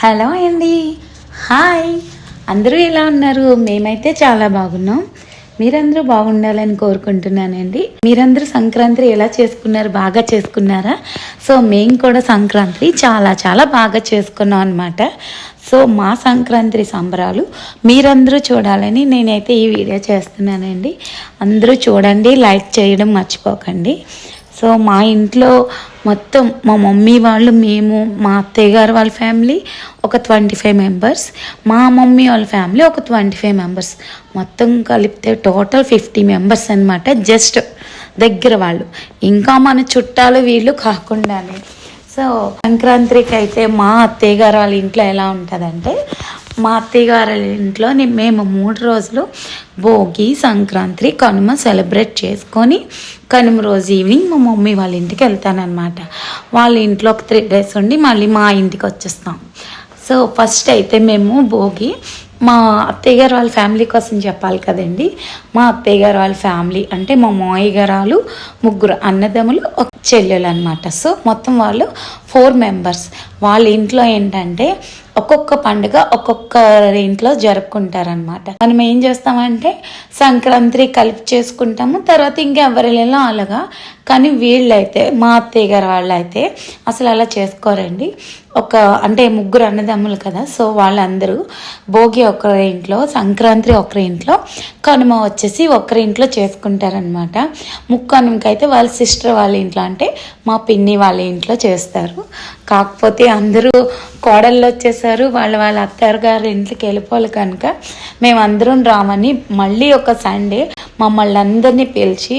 Hello అండి. Hi. అందరూ ఎలా ఉన్నారు? మేమైతే చాలా బాగున్నాం. మీరందరూ బాగుండాలని కోరుకుంటున్నానండి. మీరందరూ సంక్రాంతి ఎలా చేసుకున్నారు? బాగా చేసుకున్నారా? సో మేము కూడా సంక్రాంతి చాలా చాలా బాగా చేసుకున్నాం అనమాట సో మా సంక్రాంతి సంబరాలు మీరందరూ చూడాలని నేనైతే ఈ వీడియో చేస్తున్నానండి. అందరూ చూడండి లైక్ చేయడం మర్చిపోకండి. సో మా ఇంట్లో మొత్తం మా మమ్మీ వాళ్ళు మేము మా అత్తయ్య గారు వాళ్ళ ఫ్యామిలీ ఒక ట్వంటీ ఫైవ్ మెంబర్స్. మా మమ్మీ వాళ్ళ ఫ్యామిలీ ఒక ట్వంటీ ఫైవ్ మెంబర్స్. మొత్తం కలిపితే టోటల్ ఫిఫ్టీ మెంబర్స్ అనమాట జస్ట్ దగ్గర వాళ్ళు. ఇంకా మన చుట్టాలు వీళ్ళు కాకుండానే. సో సంక్రాంతికి అయితే మా అత్తయ్య గారు వాళ్ళ ఇంట్లో ఎలా ఉంటుందంటే మా అత్తయ్య గారి ఇంట్లో మేము మూడు రోజులు భోగి సంక్రాంతి కనుమ సెలబ్రేట్ చేసుకొని కనుమ రోజు ఈవినింగ్ మా మమ్మీ వాళ్ళ ఇంటికి వెళ్తానన్నమాట. వాళ్ళ ఇంట్లో ఒక త్రీ డేస్ ఉండి మళ్ళీ మా ఇంటికి వచ్చేస్తాం. సో ఫస్ట్ అయితే మేము భోగి మా అత్తయ్య గారు వాళ్ళ ఫ్యామిలీ కోసం చెప్పాలి కదండి. మా అత్తయ్య గారు వాళ్ళ ఫ్యామిలీ అంటే మా మావయ్య గారు ముగ్గురు అన్నదమ్ములు ఒక చెల్లెలు అనమాట సో మొత్తం వాళ్ళు ఫోర్ మెంబర్స్. వాళ్ళ ఇంట్లో ఏంటంటే ఒక్కొక్క పండుగ ఒక్కొక్క ఇంట్లో జరుపుకుంటారనమాట మనం ఏం చేస్తామంటే సంక్రాంతి కలిపి చేసుకుంటాము. తర్వాత ఇంకెవరిలో అలాగా. కానీ వీళ్ళైతే మా అత్తయ్య గారు వాళ్ళైతే అసలు అలా చేసుకోరండి. ఒక అంటే ముగ్గురు అన్నదమ్ములు కదా. సో వాళ్ళందరూ భోగి ఒకరి ఇంట్లో సంక్రాంతి ఒకరి ఇంట్లో కనుమ వచ్చేసి ఒకరి ఇంట్లో చేసుకుంటారనమాట ముక్కనుమకి అయితే వాళ్ళ సిస్టర్ వాళ్ళ ఇంట్లో అంటే మా పిన్ని వాళ్ళ ఇంట్లో చేస్తారు. కాకపోతే అందరూ కోడళ్ళు వచ్చేసారు వాళ్ళ వాళ్ళ అత్తగారు గారి ఇంటికి వెళ్ళిపోవాలి కనుక మేమందరం రామని మళ్ళీ ఒక సండే మమ్మల్ని అందరినీ పిలిచి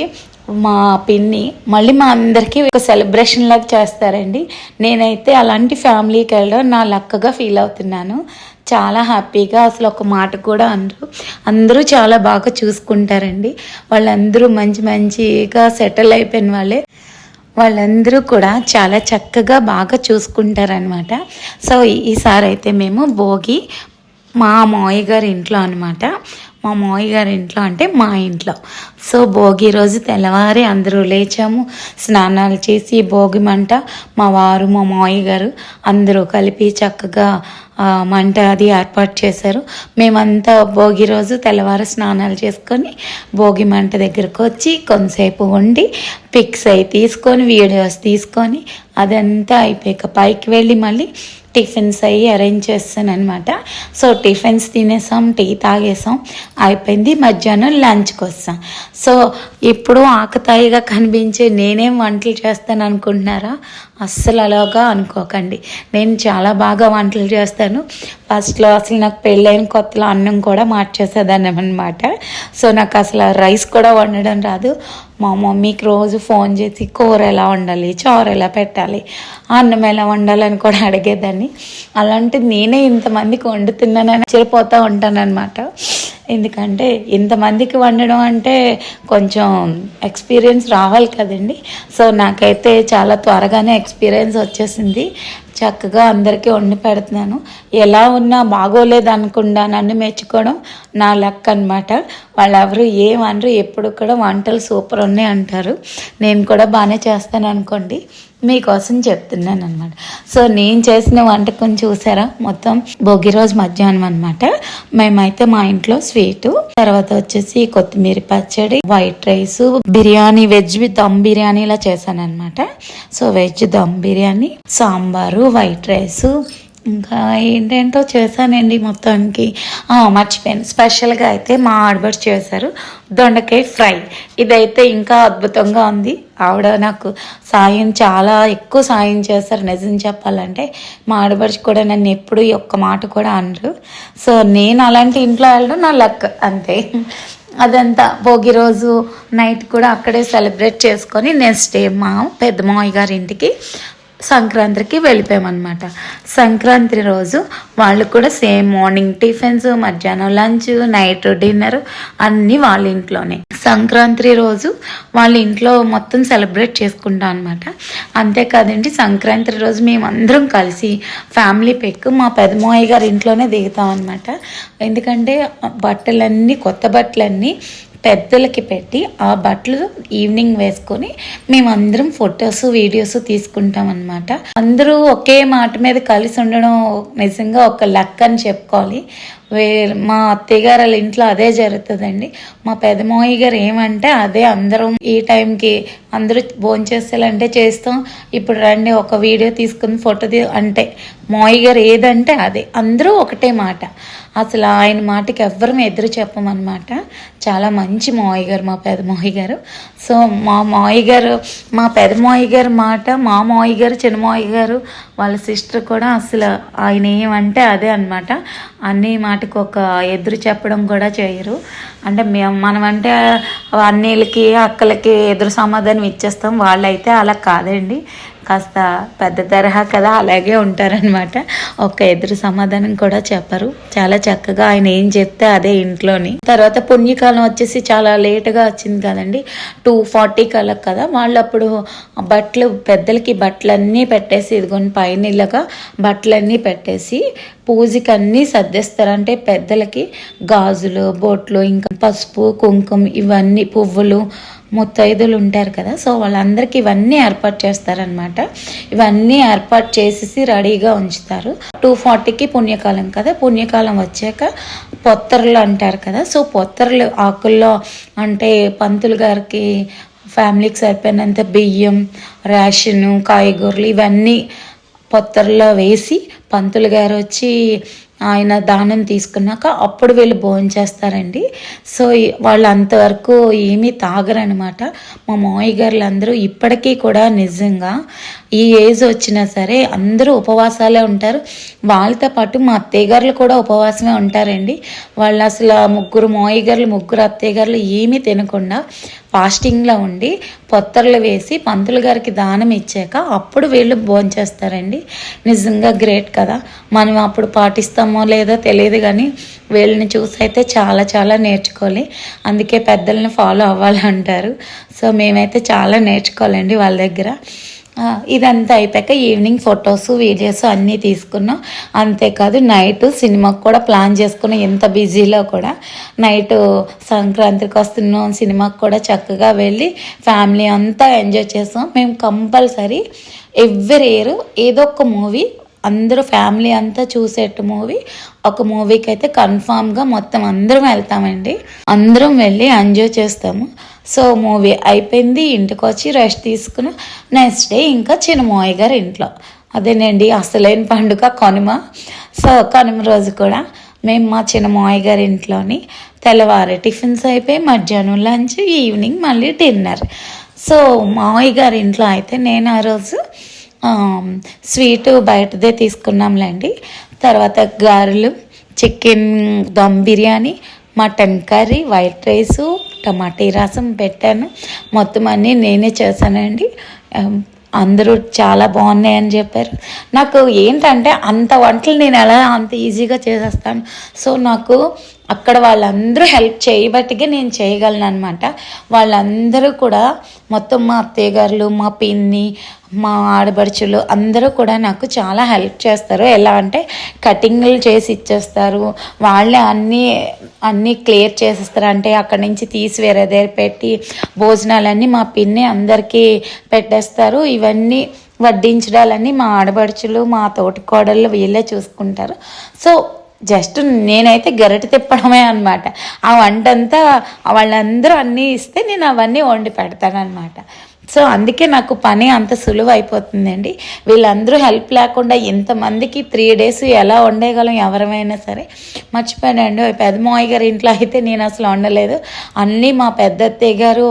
మా పిన్ని మళ్ళీ మా అందరికీ ఒక సెలబ్రేషన్ లాగా చేస్తారండి. నేనైతే అలాంటి ఫ్యామిలీకి వెళ్ళడం నా లక్కగా ఫీల్ అవుతున్నాను. చాలా హ్యాపీగా అసలు ఒక మాట కూడా అనరు. అందరూ చాలా బాగా చూసుకుంటారండి. వాళ్ళందరూ మంచి మంచిగా సెటిల్ అయిపోయిన వాళ్ళే. వాళ్ళందరూ కూడా చాలా చక్కగా బాగా చూసుకుంటారనమాట సో ఈసారి అయితే మేము భోగి మా మావయ్య గారి ఇంట్లో అనమాట మా మావయ్య గారి ఇంట్లో అంటే మా ఇంట్లో. సో భోగి రోజు తెల్లవారి అందరూ లేచాము. స్నానాలు చేసి భోగి మంట మా వారు మా మావయ్య గారు అందరూ కలిపి చక్కగా మంట అది ఏర్పాటు చేశారు. మేమంతా భోగి రోజు తెల్లవారు స్నానాలు చేసుకొని భోగి మంట దగ్గరకు వచ్చి కొంతసేపు ఉండి పిక్స్ అవి తీసుకొని వీడియోస్ తీసుకొని అదంతా అయిపోయాక పైకి వెళ్ళి మళ్ళీ టిఫిన్స్ అయ్యి అరేంజ్ చేస్తాను అనమాట సో టిఫిన్స్ తినేసాం టీ తాగేసాం అయిపోయింది. మధ్యాహ్నం లంచ్కి వస్తాం. సో ఇప్పుడు ఆకతాయిగా కనిపించే నేనేం వంటలు చేస్తాను అనుకుంటున్నారా అస్సలు అలాగా అనుకోకండి. నేను చాలా బాగా వంటలు చేస్తాను. ఫస్ట్లో అసలు నాకు పెళ్ళైన కొత్తలో అన్నం కూడా మార్చేసేదాన్ని అనమాట సో నాకు అసలు రైస్ కూడా వండడం రాదు. మా మమ్మీకి రోజు ఫోన్ చేసి కూర ఎలా వండాలి చారు ఎలా పెట్టాలి అన్నం ఎలా వండాలని కూడా అడిగేదాన్ని. అలాంటిది నేనే ఇంతమందికి వండుతున్నానని ఆశ్చర్యపోతూ ఉంటానన్నమాట. ఎందుకంటే ఇంతమందికి వండడం అంటే కొంచెం ఎక్స్పీరియన్స్ రావాలి కదండి. సో నాకైతే చాలా త్వరగానే ఎక్స్పీరియన్స్ వచ్చేసింది. చక్కగా అందరికీ వండి పెడుతున్నాను. ఎలా ఉన్నా బాగోలేదు అనుకుండా నన్ను మెచ్చుకోవడం నా లక్ అనమాట వాళ్ళెవరు ఏమనరు ఎప్పుడు కూడా వంటలు సూపర్ ఉన్నాయి అంటారు. నేను కూడా బాగానే చేస్తాను అనుకోండి మీకోసం చెప్తున్నాను అనమాట సో నేను చేసిన వంటకం చూసారా? మొత్తం భోగి రోజు మధ్యాహ్నం అనమాట మేమైతే మా ఇంట్లో స్వీటు తర్వాత వచ్చేసి కొత్తిమీర పచ్చడి white rice biryani veg dum biryani ఇలా చేశాను అనమాట so veg dum biryani sambar white rice ఇంకా ఏంటేంటో చేశానండి మొత్తానికి. మర్చిపోయాను. స్పెషల్గా అయితే మా ఆడబడి చేశారు దొండకాయ ఫ్రై. ఇదైతే ఇంకా అద్భుతంగా ఉంది. ఆవిడ నాకు సాయం చాలా ఎక్కువ సాయం చేస్తారు నిజం చెప్పాలంటే. మా ఆడబడిచి కూడా నన్ను ఎప్పుడు ఒక్క మాట కూడా అనరు. సో నేను అలాంటి ఇంట్లో వెళ్ళడం నా లక్ అంతే. అదంతా భోగి రోజు నైట్ కూడా అక్కడే సెలబ్రేట్ చేసుకొని నెక్స్ట్ డే మా పెద్ద మావయ్య గారి ఇంటికి సంక్రాంతికి వెళ్ళిపోయామన్నమాట. సంక్రాంతి రోజు వాళ్ళు కూడా సేమ్ మార్నింగ్ టిఫిన్స్ మధ్యాహ్నం లంచ్ నైట్ డిన్నర్ అన్నీ వాళ్ళ ఇంట్లోనే. సంక్రాంతి రోజు వాళ్ళ ఇంట్లో మొత్తం సెలబ్రేట్ చేసుకుంటాం అనమాట అంతేకాదండి సంక్రాంతి రోజు మేమందరం కలిసి ఫ్యామిలీ పెక్ మా పెదమాయి గారి ఇంట్లోనే దిగుతాం అనమాట ఎందుకంటే బట్టలన్నీ కొత్త బట్టలన్నీ పెద్దలకి పెట్టి ఆ బట్టలు ఈవినింగ్ వేసుకొని మేమందరం ఫొటోస్ వీడియోస్ తీసుకుంటాం అనమాట అందరూ ఒకే మాట మీద కలిసి ఉండడం నిజంగా ఒక లక్ అని చెప్పుకోవాలి. వే మా అత్తయ్య గారు వాళ్ళ ఇంట్లో అదే జరుగుతుందండి. మా పెదమోయి గారు ఏమంటే అదే అందరం ఈ టైంకి అందరూ భోంచేసేలాంటే చేస్తాం. ఇప్పుడు రండి ఒక వీడియో తీసుకుని ఫోటో తీ అంటే మోయి గారు ఏదంటే అదే. అందరూ ఒకటే మాట. అసలు ఆయన మాటకి ఎవ్వరం ఎదురు చెప్పమన్నమాట. చాలా మంచి మావయ్య గారు మా పెద్ద మావయ్య గారు. సో మా మావయ్య గారు మా పెద్ద మావయ్య గారు మాట మా మావయ్య గారు చిన్న మావయ్య గారు వాళ్ళ సిస్టర్ కూడా అసలు ఆయన ఏమంటే అదే అనమాట అన్ని మాటకు ఒక ఎదురు చెప్పడం కూడా చేయరు. అంటే మేము మనం అంటే అన్నీళ్ళకి అక్కలకి ఎదురు సమాధానం ఇచ్చేస్తాం. వాళ్ళైతే అలా కాదండి. కాస్త పెద్ద తరహా కదా అలాగే ఉంటారనమాట ఒక్క ఎదురు సమాధానం కూడా చెప్పరు. చాలా చక్కగా ఆయన ఏం చెప్తే అదే ఇంట్లోని. తర్వాత పుణ్యకాలం వచ్చేసి చాలా లేటుగా వచ్చింది కదండి. టూ ఫార్టీ కలక్ కదా. వాళ్ళు అప్పుడు బట్టలు పెద్దలకి బట్టలన్నీ పెట్టేసి ఇదిగోని పైన ఇళ్ళగా బట్టలన్నీ పెట్టేసి పూజకి అన్నీ సర్దేస్తారు. అంటే పెద్దలకి గాజులు బొట్లు ఇంకా పసుపు కుంకుమ ఇవన్నీ పువ్వులు ముత్తైదులు ఉంటారు కదా. సో వాళ్ళందరికీ ఇవన్నీ ఏర్పాటు చేస్తారనమాట ఇవన్నీ ఏర్పాటు చేసేసి రెడీగా ఉంచుతారు. టూ ఫార్టీకి పుణ్యకాలం కదా. పుణ్యకాలం వచ్చాక పొత్తర్లు అంటారు కదా. సో పొత్తర్లు ఆకుల్లో అంటే పంతులు గారికి ఫ్యామిలీకి సరిపోయినంత బియ్యం రేషను కాయగూరలు ఇవన్నీ పొత్తర్లో వేసి పంతులు గారు వచ్చి ఆయన దానం తీసుకున్నాక అప్పుడు వీళ్ళు భోజనం చేస్తారండి. సో వాళ్ళు అంతవరకు ఏమీ తాగరనమాట మా మావయ్య గారులు అందరూ ఇప్పటికీ కూడా నిజంగా ఈ ఏజ్ వచ్చినా సరే అందరూ ఉపవాసాలే ఉంటారు. వాళ్ళతో పాటు మా అత్తయ్య గారులు కూడా ఉపవాసమే ఉంటారండి. వాళ్ళు అసలు ముగ్గురు మోయగారులు గారులు ముగ్గురు అత్తయ్య గారులు ఏమీ తినకుండా ఫాస్టింగ్లో ఉండి పొత్తర్లు వేసి పంతులు గారికి దానం ఇచ్చాక అప్పుడు వీళ్ళు భోంచేస్తారండి నిజంగా గ్రేట్ కదా. మనం అప్పుడు పాటిస్తామో లేదో తెలియదు కానీ వీళ్ళని చూసి అయితే చాలా చాలా నేర్చుకోవాలి. అందుకే పెద్దల్ని ఫాలో అవ్వాలి అంటారు సో మేమైతే చాలా నేర్చుకోవాలండి వాళ్ళ దగ్గర. ఇదంతా అయిపోయాక ఈవినింగ్ ఫొటోస్ వీడియోస్ అన్నీ తీసుకున్నాం. అంతేకాదు నైట్ సినిమాకి కూడా ప్లాన్ చేసుకున్నాం. ఎంత బిజీలో కూడా. నైట్ సంక్రాంతికి వస్తున్నాం. సినిమాకి కూడా చక్కగా వెళ్ళి ఫ్యామిలీ అంతా ఎంజాయ్ చేసాం. మేము కంపల్సరీ ఎవ్రీ ఇయర్ ఏదో ఒక మూవీ అందరూ ఫ్యామిలీ అంతా చూసేట్టు మూవీ ఒక మూవీకి అయితే కన్ఫామ్గా మొత్తం అందరం వెళ్తామండి. అందరం వెళ్ళి ఎంజాయ్ చేస్తాము. సో మూవీ అయిపోయింది. ఇంటికి వచ్చి రెస్ట్ తీసుకుని నెక్స్ట్ డే ఇంకా చిన్నమోయ్య గారు ఇంట్లో. అదేనండి అసలైన పండుగ కనుమ. సో కనుమ రోజు కూడా మేము మా చిన్నమోయ్య గారి ఇంట్లోని తెల్లవారు టిఫిన్స్ అయిపోయి మధ్యాహ్నం లంచ్ ఈవినింగ్ మళ్ళీ డిన్నర్. సో మావయ్య గారి ఇంట్లో అయితే నేను ఆ రోజు స్వీట్ బయటదే తీసుకున్నాంలేండి. తర్వాత గారెలు chicken dum biryani mutton curry white rice tomato rasam పెట్టాను. మొత్తం అన్నీ నేనే చేశానండి. అందరూ చాలా బాగున్నాయని చెప్పారు. నాకు ఏంటంటే అంత వంటలు నేను ఎలా అంత ఈజీగా చేసేస్తాను. సో నాకు అక్కడ వాళ్ళందరూ హెల్ప్ చేయబట్టిగా నేను చేయగలను అనమాట వాళ్ళందరూ కూడా మొత్తం మా అత్తయ్య గారులు మా పిన్ని మా ఆడబడుచులు అందరూ కూడా నాకు చాలా హెల్ప్ చేస్తారు. ఎలా అంటే కటింగ్లు చేసి ఇచ్చేస్తారు. వాళ్ళే అన్నీ అన్నీ క్లియర్ చేసేస్తారు. అంటే అక్కడి నుంచి తీసి వేరే దగ్గర పెట్టి భోజనాలన్నీ మా పిన్ని అందరికీ పెట్టేస్తారు. ఇవన్నీ వడ్డించడాలన్నీ మా ఆడబడుచులు మా తోటికోడళ్ళు వీళ్ళే చూసుకుంటారు. సో జస్ట్ నేనైతే గరిటె తిప్పడమే అనమాట ఆ వంట అంతా వాళ్ళందరూ అన్నీ ఇస్తే నేను అవన్నీ వండి పెడతాను అనమాట సో అందుకే నాకు పని అంత సులువు అయిపోతుందండి. వీళ్ళందరూ హెల్ప్ లేకుండా ఇంతమందికి త్రీ డేస్ ఎలా వండేయగలం ఎవరమైనా సరే. మర్చిపోయానండి. పెద్ద మావయ్య గారి ఇంట్లో అయితే నేను అసలు వండలేదు. అన్నీ మా పెద్ద అత్తయ్య గారు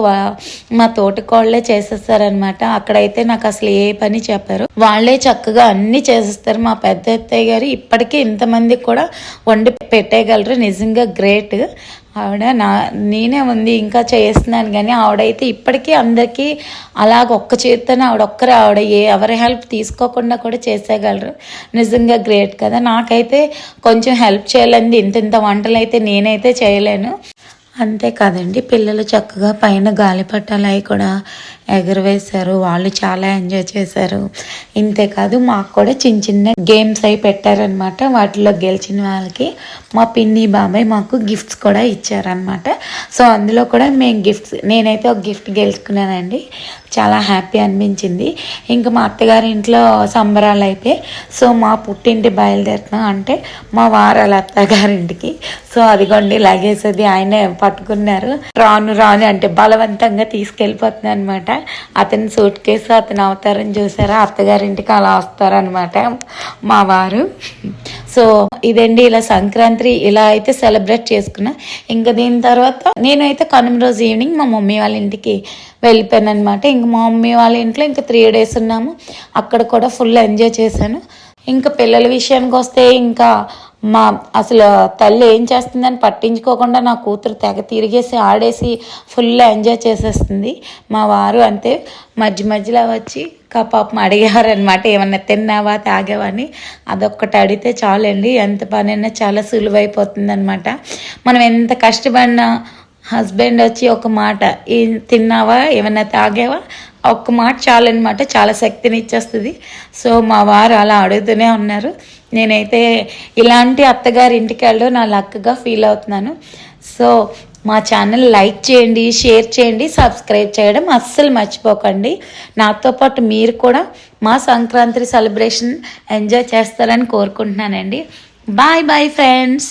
మా తోటకోళ్ళే చేసేస్తారనమాట అక్కడైతే నాకు అసలు ఏ పని చెప్పారు. వాళ్ళే చక్కగా అన్నీ చేసేస్తారు. మా పెద్ద అత్తయ్య గారు ఇప్పటికీ ఇంతమందికి కూడా వండి పెట్టేయగలరు. నిజంగా గ్రేట్. ఆవిడ నా నేనే ఉంది ఇంకా చేస్తున్నాను కానీ ఆవిడైతే ఇప్పటికీ అందరికీ అలాగ ఒక్క చేత్తోనే ఆవిడ ఒక్కరే ఆవిడ ఏ ఎవరి హెల్ప్ తీసుకోకుండా కూడా చేసేయగలరు. నిజంగా గ్రేట్ కదా. నాకైతే కొంచెం హెల్ప్ చేయాలండి. ఇంత ఇంత వంటలు అయితే నేనైతే చేయలేను. అంతేకాదండి పిల్లలు చక్కగా పైన గాలిపటాలు అవి కూడా ఎగరవేశారు. వాళ్ళు చాలా ఎంజాయ్ చేశారు. ఇంతేకాదు మాకు కూడా చిన్న చిన్న గేమ్స్ అవి పెట్టారనమాట వాటిలో గెలిచిన వాళ్ళకి మా పిన్ని బాబాయ్ మాకు గిఫ్ట్స్ కూడా ఇచ్చారనమాట సో అందులో కూడా మేము గిఫ్ట్స్ నేనైతే ఒక గిఫ్ట్ గెలుచుకున్నానండి. చాలా హ్యాపీ అనిపించింది. ఇంకా మా అత్తగారి ఇంట్లో సంబరాలు అయిపోయి సో మా పుట్టింటి బయలుదేరుతున్నాం అంటే మా వారాల అత్తగారింటికి. సో అదిగోండి లగేజ్ అది ఆయనే పట్టుకున్నారు. రాను రాను అంటే బలవంతంగా తీసుకెళ్ళిపోతుంది అనమాట అతని సూట్ కేసు అతని అవతారం చూసారా? అత్తగారింటికి అలా వస్తారనమాట మా వారు. సో ఇదండి ఇలా సంక్రాంతి ఇలా అయితే సెలబ్రేట్ చేసుకున్నా. ఇంకా దీని తర్వాత నేనైతే కనుమ రోజు ఈవినింగ్ మా మమ్మీ వాళ్ళ ఇంటికి వెళ్ళిపోయాను అనమాట ఇంక మా మమ్మీ వాళ్ళ ఇంట్లో ఇంకా త్రీ డేస్ ఉన్నాము. అక్కడ కూడా ఫుల్ ఎంజాయ్ చేశాను. ఇంకా పిల్లల విషయానికి వస్తే ఇంకా మా అసలు తల్లి ఏం చేస్తుందని పట్టించుకోకుండా నా కూతురు తెగ తిరిగేసి ఆడేసి ఫుల్ ఎంజాయ్ చేసేస్తుంది. మా వారు అంతే మధ్య మధ్యలో వచ్చి కా- పాపం అడిగారు అనమాట ఏమన్నా తిన్నావా తాగావా అని. అదొక్కటి అడిగితే చాలండి ఎంత పనైనా చాలా సులువైపోతుంది అనమాట మనం ఎంత కష్టపడినా హస్బెండ్ వచ్చి ఒక మాట తిన్నావా ఏమన్నా తాగావా? ఒక్క మాట చాలన్నమాట చాలా శక్తిని ఇచ్చేస్తుంది. సో మా వారు అలా అడుగుతూనే ఉన్నారు. నేనైతే ఇలాంటి అత్తగారి ఇంటికి వెళ్ళడం నా లక్గా ఫీల్ అవుతున్నాను. సో మా ఛానల్ లైక్ చేయండి షేర్ చేయండి సబ్స్క్రైబ్ చేయడం అస్సలు మర్చిపోకండి. నాతో పాటు మీరు కూడా మా సంక్రాంతి సెలబ్రేషన్ ఎంజాయ్ చేస్తారని కోరుకుంటున్నానండి. Bye bye friends.